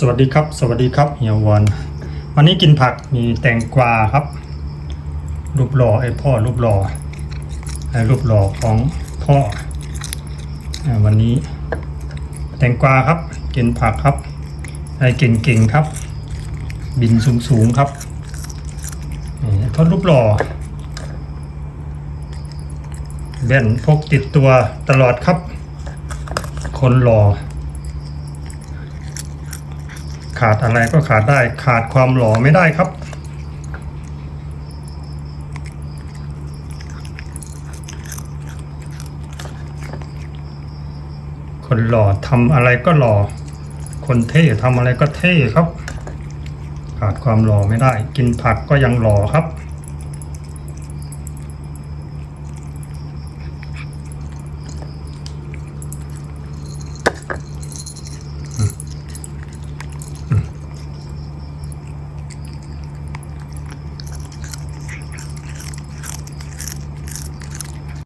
สวัสดีครับ สวัสดีครับเฮียวอนวันนี้กินผักมีแตงกวาครับ รูปหล่อไอ้พ่อรูปหล่อไอ้รูปหล่อของพ่อวันนี้ แตงกวาครับ กินผักครับไอ้เก่งๆครับ บินสูงๆครับนี่พ่อรูปหล่อแว่นพกติดตัวตลอดครับ คนหล่อ ขาดอะไรก็ขาดได้ขาดความหล่อไม่ได้ครับ คนหล่อทำอะไรก็หล่อ คนเท่ทำอะไรก็เท่ครับ ขาดความหล่อไม่ได้ กินผักก็ยังหล่อครับ